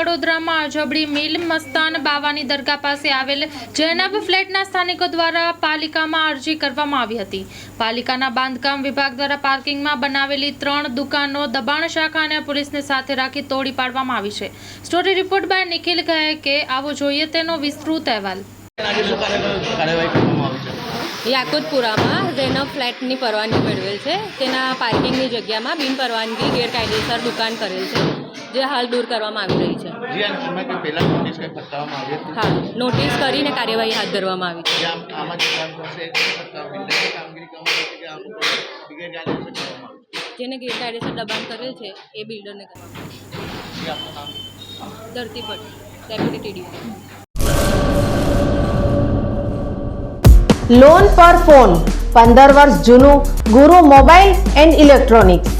વડોદરામાં અજબડી મિલ મસ્તાન બાવાની દરગાહ પાસે આવેલ જૈનબ ફ્લેટના સ્થાનિકો દ્વારા પાલિકામાં અરજી કરવામાં આવી હતી. પાલિકાના બાંધકામ વિભાગ દ્વારા પાર્કિંગમાં બનાવેલી ત્રણ દુકાનો દબાણ શાખા અને પોલીસને સાથે રાખી તોડી પાડવામાં આવી છે. સ્ટોરી રિપોર્ટ બાય નિખિલ કહે કે આવો જોઈએ તેનો વિસ્તૃત અહેવાલ. યાકુતપુરામાં જેનો ફ્લેટની પરવાનગી મેળવેલ છે. તેના પાર્કિંગની જગ્યામાં બિન પરવાનગી ગેરકાયદેસર દુકાન કરેલ છે. જે હાલ દૂર કરવામાં આવી રહી છે. હા નોટિસ કરીને કાર્યવાહી હાથ ધરવામાં આવી છે. જેને ગેરકાયદેસર દબાણ કરેલ છે એ બિલ્ડરને કરવામાં આવે જે આપનું નામ? ધરતી પર ડેપ્યુટી ટીડીઓ. લોન પર ફોન પંદર વર્ષ જૂનું ગુરુ મોબાઈલ એન્ડ ઇલેક્ટ્રોનિક્સ.